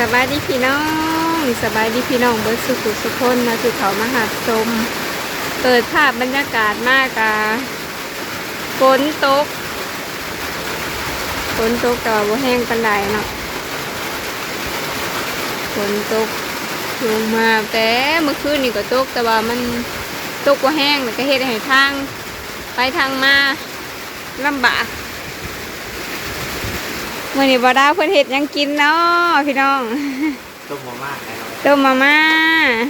สบายดีพี่น้องสบายดีพี่น้องเบิร์สุขุสุขคนนะคือเขามาหาชมเปิดภาพบรรยากาศมากอะฝนตกฝนตกแต่ว่าแห้งปันไดเนาะฝนตกลงมาแต่เมื่อคืนนี่ก็ตกแต่ว่ามันตกว่าแห้งแล้วก็เฮ็ดให้ทาง ไปทางมาลำบาก มื่อนี้บอดาเพื่อนเห็ดหยังกินเนาะพี่น้องต้มหัวมากเลยเนาะต้มมาม่า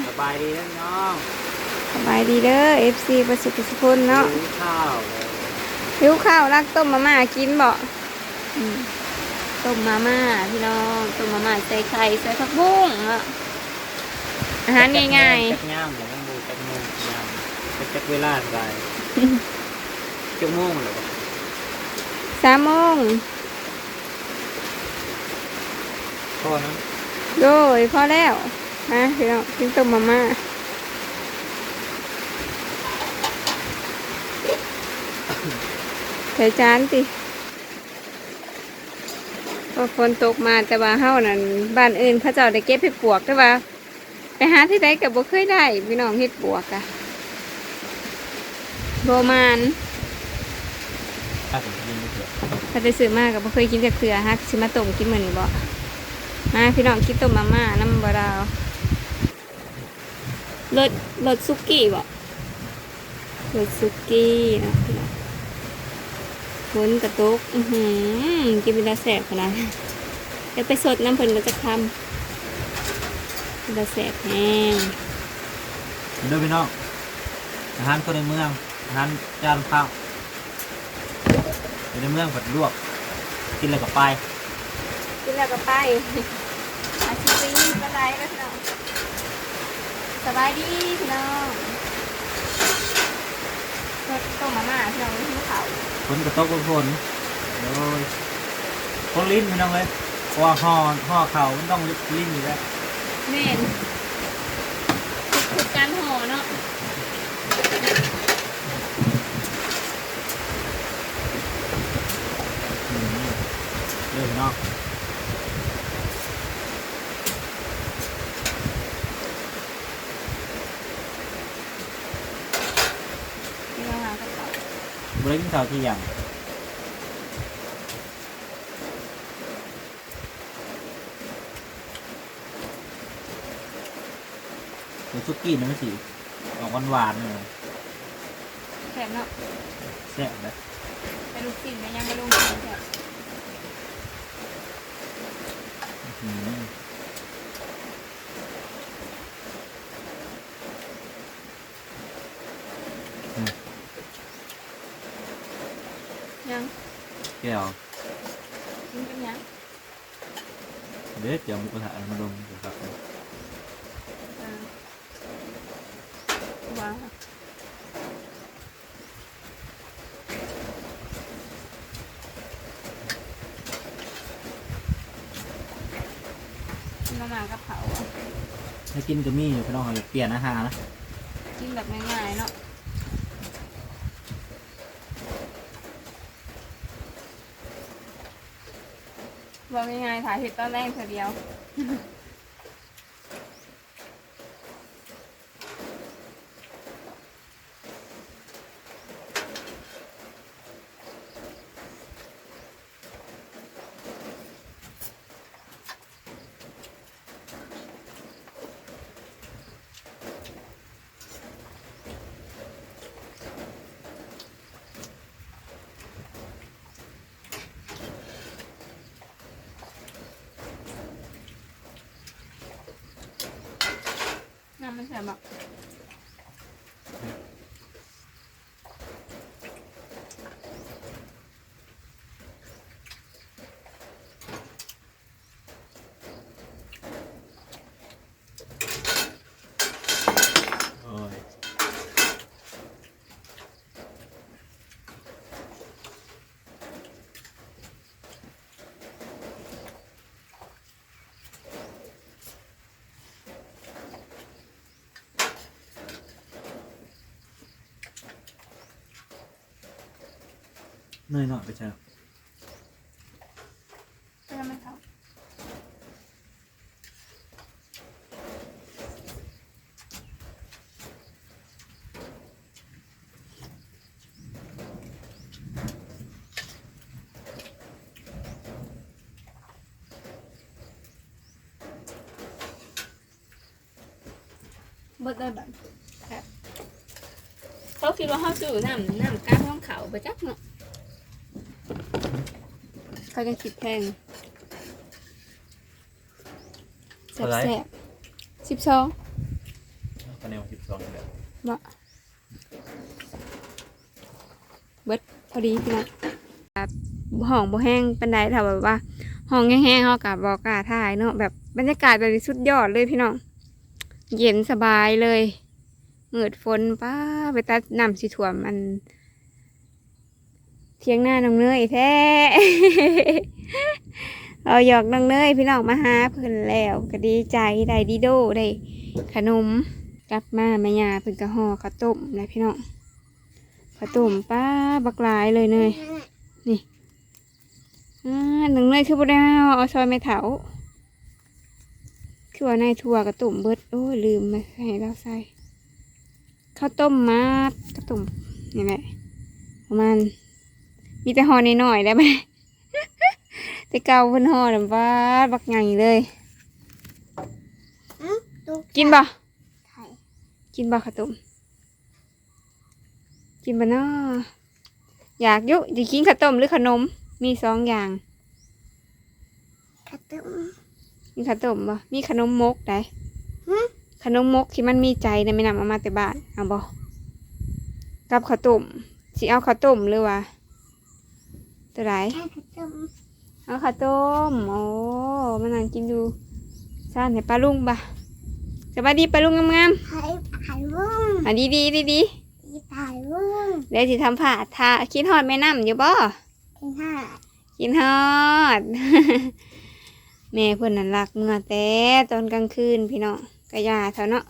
สบายดีนะน้องสบายดีเด้อ FC ประสุขสุคนเนาะหิวข้าวเลยหิวข้าวรักต้มมาม่ากินบ่อืมต้มมาม่าพี่น้องต้มมาม่าใส่ไข่ใส่ผักบุ้งเนาะอาหารง่ายจักย่ามอย่างนั้นดูจักโมงย่ามจักจักเวลาอะไรจักโมงเหรอๆสามโมง พ่อนั้นโดยพอแล้วนะพี่น้องกินต้มมาม่าใส่จานติพอฝนตกมาแต่ว่าเฮานั่นบ้านอื่นเขาเจ้าได้เก็บเห็ดปวกแต่ว่า ไปหาที่ใดก็บ่เคยได้พี่น้องเห็ดปวกอะโรมานถ้าผมกินไม่เถอะถ้าได้ซื้อมาก็บ่เคยกินจักเทื่อฮักสิมาต้มกินมื้อนี้บ่ มาพี่น้องกินต้มมาม่าน้ำบ่ดาวรสรสซุกี้บ่รสซุกี้เนาะพี่น้องฝนกระตกอื้อหือกินเป็นตาแสบขนาดนั้นเดี๋ยวไปสดน้ำเพิ่นก็จะทำเป็นตาแสบแห้งเด้อพี่น้องอาหารคนในเมืองอาหารจานข้าวอยู่ในเมืองผัดลวก กินอะไรกับไป กินแล้วก็ไป อาชีพนี้ก็ได้แล้วพี่น้องสบายดีพี่น้องรสต้มมาม่าพี่น้องที่เขาฝนกระตกบนฝนโอ้ยคนลิ้นพี่น้องเลยเพราะว่าห่อห่อเข่ามันต้องลิ้นอยู่แล้วเม่นคือการห่อเนาะอืมเด้อพี่น้อง พี่น้องหากระเป๋า บริกินข้าวที่อย่างเดี๋ยวซุกี้นี่มันสิออกหวานๆเลยแถมเนาะแซ่บนะไปลูกศิษย์ยังไม่ลูกศิษย์แถม อื้อหือ ยัง แก้ว มันเป็นยัง เด็ดเดี๋ยวหมุกระทะมาลงเดี๋ยวครับอ่าว้าวกินมาม่ากระเป๋าอะให้กินก็มีอยู่พี่น้องอย่าเปลี่ยนอาหารนะ กินแบบง่ายๆเนาะ ยังไงถ่ายเห็ดตอนแรกเธอเดียว น้ำมั เนยหน่อยไปจ้ะจะไม่ทำบดได้บันครับเขาคิดว่าเขาซื้อน้ำน้ำกลางห้องเขาไปจักเนาะาจะคิดแพงแซ่บแซ่บสิบสองคะแนนสิบสองเลยบ่เบิดพอดีพี่น้องห้องบ่แห้งปานใดถ้าแบบว่าห้องแห้งๆเขากับบอกกล้าถ่ายเนาะแบบบรรยากาศแบบนี้สุดยอดเลยพี่น้องเย็นสบายเลยเมืดฝนป้าไปตัดน้ำสีถ่วมมัน เทียงหน้าน้องเนยแท้เราหยอกน้องเนยพี่น้องมาหาเพิ่นแล้วก็ดีใจได้ดีโดได้ขนมกลับมาแม่ยาเพิ่นก็ห่อข้าวต้มนะพี่น้องข้าวต้มป้าบักหลายเลยเนยอ่าน้องเนยคือบ่ได้เอาเอาซอยไม่เถาคือว่าในถั่วกระตุ่มเบิดโอ้ลืมมาให้เราใส่ข้าวต้มมัดกระตุ่มนี่แหละประมาณ มีแต่ห่อน้อยๆได้ไหมแต่เก่าเพิ่นห่อน้ำว้าดบักใหญ่เลย กินบ่ไข่กินบ่ข้าวต้มกินบ่เนาะอยากอยุจะกินข้าวต้มหรือขนม มีสองอย่างกระตุ้มมีข้าวต้มบ่มีขนมมกได้ฮะขนมมกที่มันมีใจนะไม่นำเอามาแต่บ้านเอาบ่กับข้าวต้มสิเอาข้าวต้มหรือว่า ตัวไหนแค่กระตุ้มเอาข้าวต้ม โอ้มานั่งกินดูซ่านให้ปลาลุงปะสวัสดีปลาลุงงามไข่ไข่วุ้งๆอะดีดีดีดีอีไข่วุ้งๆเดี๋ยวสิทำผ่าทาคิดฮอดแม่น้ำอยู่บ่กินห้ากินฮอดแม่เพื่อนนั่นรักเมื่อแต่ตอนกลางคืนพี่น้องกะยาเถอะเนาะ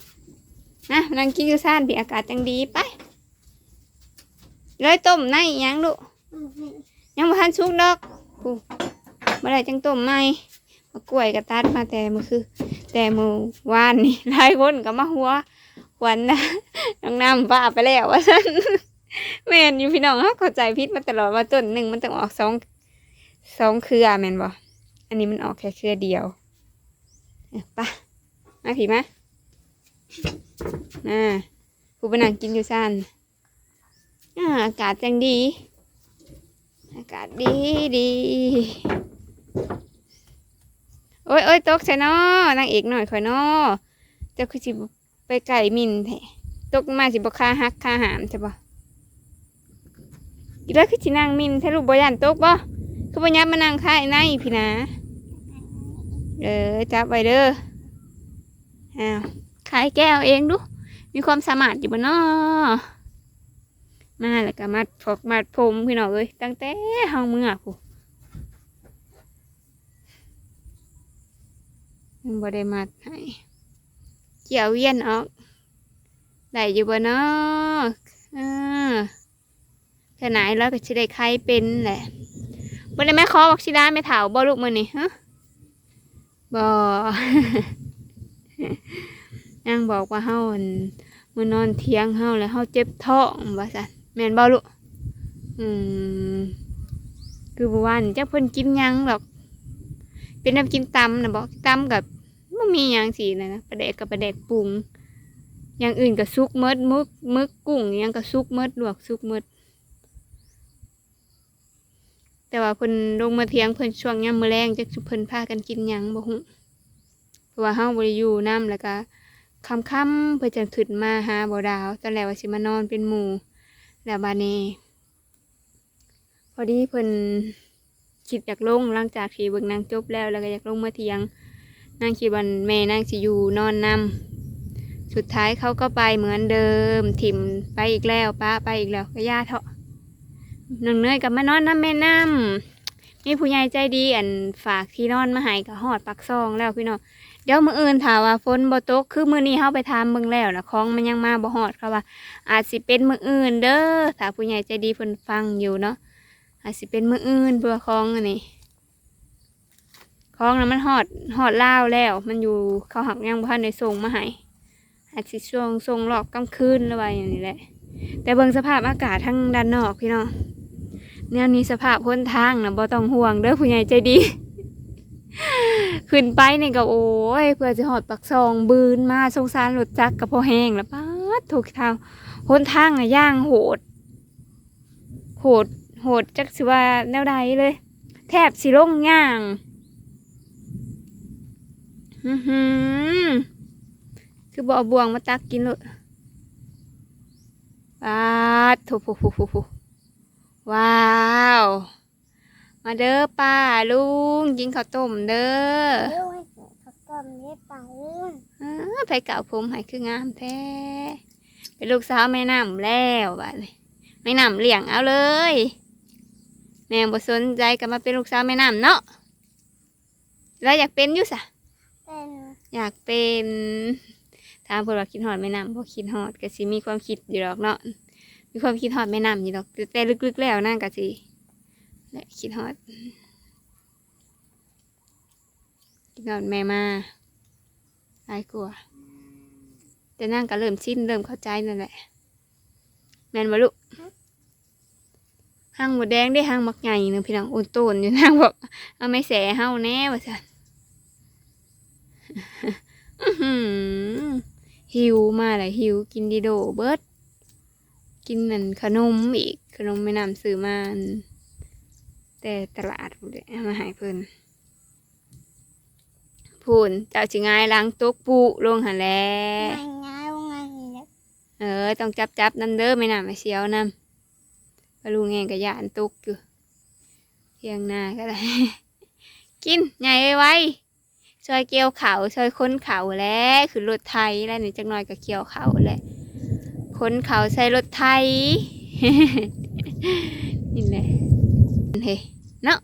นะมานั่งกินอยู่ซ่านพี่อากาศจังดีไปเลยต้มในอีหยังลูกอืมอืม ยังบ่ทันสุกดอกกูเมื่อไรจังต้มไหมมากล้วยกระตัดมาแต่มือคือ แต่มือวานนี่หลายคนก็มาหัวหวันนะน้องน้ำป้าไปแล้วว่าซั่นแม่นอยู่พี่น้องเขาเข้าใจพิษมาตลอดว่าต้นหนึ่งมันต้องออกสองสองเครือแม่นบ่อันนี้มันออกแค่เครือเดียวเอ้ยไปมาผีมาอ่ากูไปนั่งกินอยู่ซ่านอ่าอากาศจังดี อากาศดีดีโอ้ยโอ้ยตกใช่นอนางเอกหน่อยข่อยนอเจ้าคือสิบไปไก่มินแท้ตกมาสิบคาฮักคาหามใช่ปะอีแล้วคือสินางมินถ้าลูกบยันตกบ่คือบ่ยับมานั่งค่ายในพี่นะเออจับไว้เด้ออ้าวขายแก้วเองดู มีความสามารถอยู่บ่นอ มาแล้วก็มัดพกมัดผมพี่น้องเอ้ยตั้งแต่ห้องเมื่อผู้ยังบ่ได้มัดให้เกี่ยวเวียนออกได้อยู่บ่เนาะอ่าแค่ไหนแล้วก็สิได้ใครเป็นแหละบ่ได้แม่ขอบอกสิได้แม่ถาวบ่ลูกมื้อนี้ฮะบ่นางบอกว่าเฮาอั่นมื้อนอนเที่ยงเฮาแล้วเฮาเจ็บท้องว่าซั่น ม่นบ่ลูกอืมคือบ่ว่านจักเพิ่นกินหยังหรอก เป็นน้ำกินตำนะบอกตำกับบ่มีหยังสินะนะปลาแดกกับปลาแดกปรุงอย่างอื่นก็ซุกเมดมึกมึกกุ้งอิหยังก็ซุกเมดลวกซุกเมดแต่ว่าเพิ่นลงมาเที่ยงเพิ่นช่วงยามมื้อแลงจักสิเพิ่นพากันกินหยังบ่ฮู้เพราะว่าเฮาบ่ได้อยู่นํแล้วก็ค่ำๆเพิ่นจะขึ้นมาหาบ่ดาวตอนแรกว่าสิมานอนเป็นหมู่ แล้วบานี้ พอดีเพิ่นคิดอยากลงหลังจากที่เบิ่งนางจบแล้วแล้วก็อยากลงมาเทียงนางคิดวันแม่นางสิอยู่นอนนำสุดท้ายเขาก็ไปเหมือนเดิม ถิ่มไปอีกแล้วป้าไปอีกแล้วก็ย่าเถอะนางเนยกับมานอนน้ำแม่น้ำมีผู้ใหญ่ใจดีอันฝากที่นอนมาให้กับหอดปักซองแล้วพี่น้อง เดี๋ยวมื้ออื่นถ้าว่าฝนบ่ตกคือมื้อนี้เฮาไปทามเบิ่งแล้วนะของมันยังมาบ่ฮอดค่ะว่า อาจสิเป็นมืออื่นเด้อถ้าผู้ใหญ่ใจดีเพิ่นฟังอยู่เนาะอาจสิเป็นมืออื่นเพื่อของอันนี้ของนั้นมันหอดหอดล่าวแล้ว มันอยู่เขาหักยังบ่ทันได้ส่งมาให้อาจสิช่วงส่งรอบกลางคืนหรือว่าอย่างนี้แหละ แต่เบิ่งสภาพอากาศทั้งด้านนอกพี่น้องแนวนี้สภาพพ้นทางนะบ่ต้องห่วงเด้อผู้ใหญ่ใจดี ขึ้นไปนี่ก็โอ้ยเพื่อจะหอดปักซองบืนมาสงสารรถจักรกับพอแห้งแล้วป้าดถูกทางหนทางอะย่างโหด โหด โหดจักสิว่าแนวใดเลย แทบสิลงย่างอือหือคือบ่อบวงมาตักกินเลยว้าดถโถโถโถโถว้าว มาเด้อป้าลุงกินข้าวต้มเด้อเอ้ยเขาก็ไม่ไปเออไปเก่าผมให้คืองามแท้เป็นลูกสาวแม่น้ำแล้วบ้านนี้แม่น้ำเลี้ยงเอาเลย แม่บ่สนใจก็มาเป็นลูกสาวแม่น้ำเนาะแล้วอยากเป็นอยู่สะเป็นอยากเป็นถามเพิ่นว่าคิดฮอดแม่น้ำบ่คิดฮอดก็สิมีความคิดอยู่ดอกเนาะมีความคิดฮอดแม่น้ำอยู่ดอกแต่แต่ลึกๆแล้วนั่นก็สิ และคิดฮอดคิดฮอดแม่มาหลายกลัวแต่นั่งก็เริ่มชินเริ่มเข้าใจนั่นแหละ แมนบ่ลูกหางหมดแดงได้หางมักใหญ่หนึงพี่น้องโอนโตนอยู่นางบอกเอาไม่แสเฮาแน่ว่าฉันหิวมาเลยหิวกินดีโดเบิร์ดกินนั่นขนมอีกขนมไม่นำซื้อมาน แต่ตลาดพู้นเด้เอามาหายเพิ่นพูนเจ้าจิงายล้างตกปุลงหันแล้งานงานงานเนี่ยเออต้องจับจับน้ำเด้อไม่นำไม่เชียวน้ำปลาลูกแงกระยานตกอยู่เที่ยงหน้าก็ได้ กินใหญ่ไว้ช่วยเกี่ยวเขาช่วยค้นเขาแล้วคือรถไทยแล้วนี่จักหน่อยก็เกี่ยวเขาแหละค้นเขาใส่รถไทยนี่แหละ เฮ้เนาะ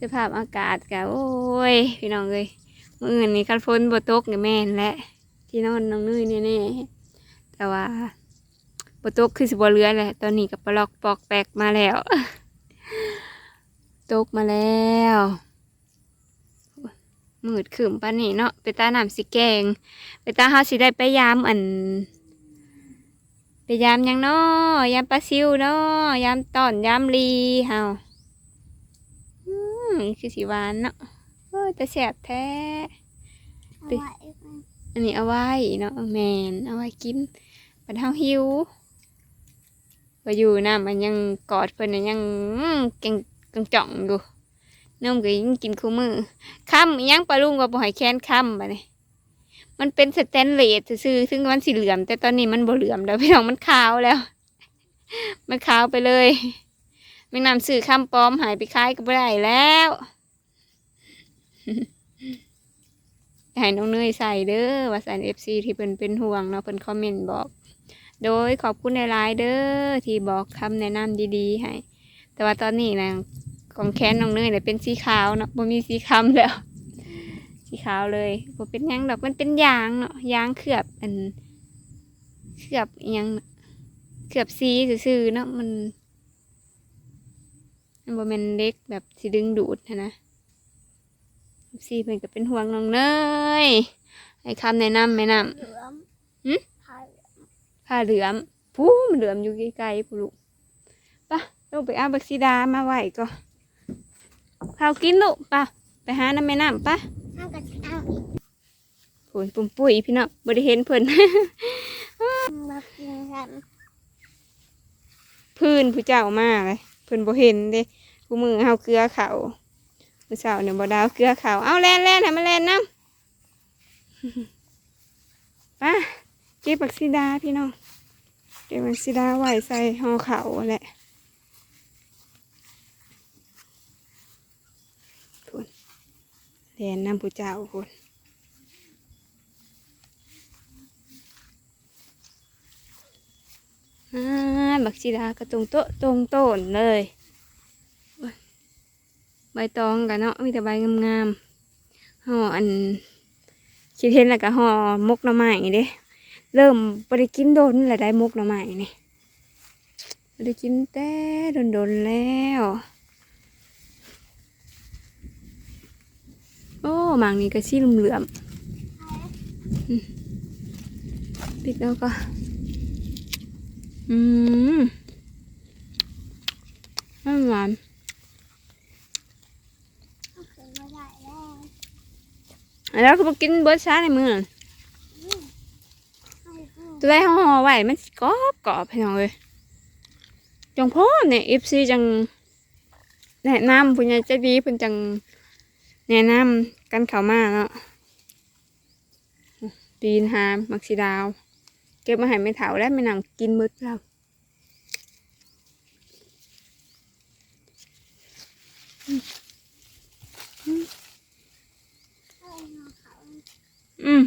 สภาพอากาศกะโอ้ยพี่น้องเลยมื่อนี้คันฝนบ่ตกเนี่ยแม่นและที่นอนน้องนุ้ยแน่ๆแต่ว่าบตกคือสิบเรือแหละตอนนี้กับปลอกปอกแปกมาแล้วตกมาแล้วมืดขึ้นปานนี้เนาะไปตาหน้ำสิแกง ไปตาเฮาสิได้ไปยามอัน ไปยามหยังเนาะยามปลาซิวเนาะยามตอนยามลีเฮาอืมคือสิหวานเนาะโอ้ยแต่แสบแท้ เอาไว้ อันนี้เอาไว้เนาะแมนเอาไว้กินปันเท้าหิวไปอยู่น้ำมันยังกอดเพิ่นน่ะยังเก่งกังจ่องอยู่นมก็ยังกินคู่มือค่ำอิหยังปลาลุงก็บ่ให้แค้นค่ำบัดนี้ มันเป็นสแตนเลสซื่อซึ่งมันสีเหลือม แต่ตอนนี้มันบ่เหลือมแล้วพี่น้องมันขาวแล้ว มันขาวไปเลยไม่นำสื่อคำปลอมหายไปคล้ายก็บ่ได้แล้วให้น้องเนยใส่เด้อว่าใส่เอฟซีที่เพิ่นเป็นห่วงเนาะเพิ่นคอมเมนต์บอก โดยขอบคุณในไลน์เด้อที่บอกคำแนะนำดีๆให้แต่ว่าตอนนี้นะของแค้นน้องเนยเนี่ยเป็นสีขาวเนาะบ่มีสีคำแล้ว สีขาวเลยบ่เป็นหยังดอกมันเป็นยางเนาะยางเคลือบอันเคลือบอิหยังน่ะเคลือบสีซื่อๆเนาะมันมันบ่แม่นเล็กแบบสิดึงดูดหั้นนะซีเพิ่นก็เป็นห่วงน้องเนยให้คำแนะนำแม่นเหลือมหึผ้าเหลือมำผ้าเหลือมปูมันเหลือมอยู่ไกลๆปูลูกปะลูกไปเอาบักซีดามาไหวก็ข้าวกินลูกปะไปหาน้ำแม่น้ำปะ เอากระเอา ปุ๋ยปุ่มปุ๋ยพี่น้องบริเห็นเพิ่นมากินกันพื้นผู้เจ้ามาเลยเพิ่นบ่เห็นเด้ผู้มือเฮาเกลือเขาผู้เจ้าเนี่ยบ่ดาวเกลือเขาเอาแล่นแล่นให้มันแล่นน้ำไป้าเก็บบักซีดาพี่น้องเก็บบักซีดาไว้ใส่ห่อเขาแหละพุ่นแล่นน้ำผู้เจ้าพุ่นอ่า บักซีดาก็ตรงโต๊ะตรงโต้นเลย ใบตองกันเนาะมีแต่ใบงามๆห่ออันคิดเห็นแล้วก็ห่อมกหน่อไม้เด้เริ่มบ่ได้กินโดนแล้วได้มกหน่อไม้นี่บ่ได้กินแต่โดนๆแล้วโอ้หมางนี่ก็สีเหลือมๆอืมปิดแล้วก็ อืมมันหวานแล้วแล้วเขาบอกกินเบิร์ดช้าในมือตัวได้ห่อไว้มันสิกรอบกรอบพี่น้องเลยจังพ่อเนี่ยเอฟซีจังแนะนำผู้ใหญ่ใจดีเพิ่นจังแนะนำกันเขามาเนาะปีนหามมักสีดาว เก็บมาให้ไม่เถาและไม่นำกินมืดแล้วให้มาเขาอืม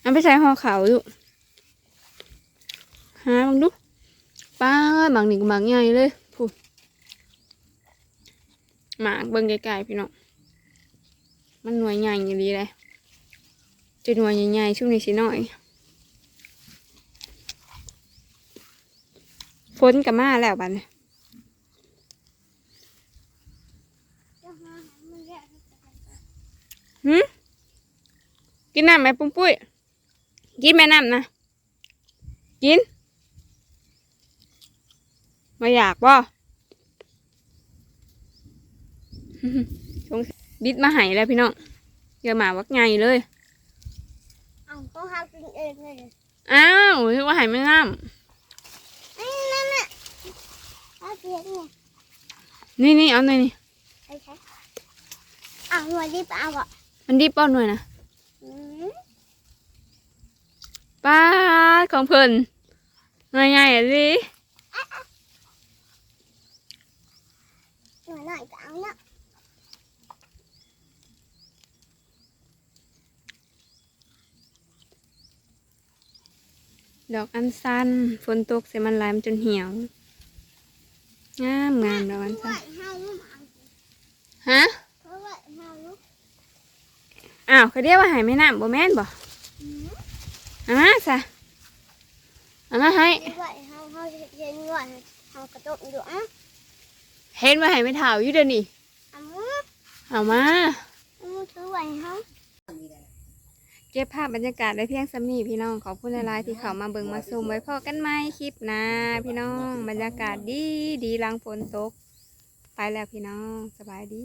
เอาไปใส่ห่อขาวลูกหาบังดูป้าบางหนี่ก็บางใหญ่เลยพูดหมากเบิ่งไกลๆพี่น้องมันหน่วยใหญ่อย่างดีเลยจะหน่วยใหญ่ๆช่วงนี้สิหน่อย นกับมาแล้วบัดนี้จะมาหามึงแยกหืมกินน้ำไหมปุ้มปุ้ย กินแม่น้ำนะ กินมาอยากบ่สงสัยบิดมาใหายแล้วพี่น้องอย่าหมาวักไงเลยเอาเขาหากินเองเลย อ้าวถือว่าใหายไม่น้ไอ้นั่นน่ะ เอาเพียงำเนี่ยนี่นี่เอาหน่อยนี่ไอ้ใช่เอาหน่วยรีบเอาอะมันดิบเป้าหน่อยนะอืมป้าดของเพิ่นหน่อยใหญ่อะสิหน่วยหน่อยก็เอาเนาะดอกอันสั้นฝนตกเสียมันลายมันจนเหี่ยว งามงามดอกอันหน่สั้วนยเฮาลูกเอาฮะเพราะว่าเฮาลูกอ้าวเขาเรียกว่าหายไม่น้ำบ่แม่นบ่อืมเอามาซะเอามาให้เพราะว่าเฮาเฮาเห็นว่าเฮากระตุกอยู่อะเห็นว่าหายไม่เท่าอยู่เดี๋ยวนี้เอาเอามาอืมถือไว้เฮา เก็บภาพบรรยากาศได้เพียงสำนีพี่น้องขอบคุณหลายๆที่เขามาเบิ่งมาชมไว้พอกันไหมคลิปหนะพี่น้องบรรยากาศดีดีหลังฝนตก ไปแล้วพี่น้องสบายดี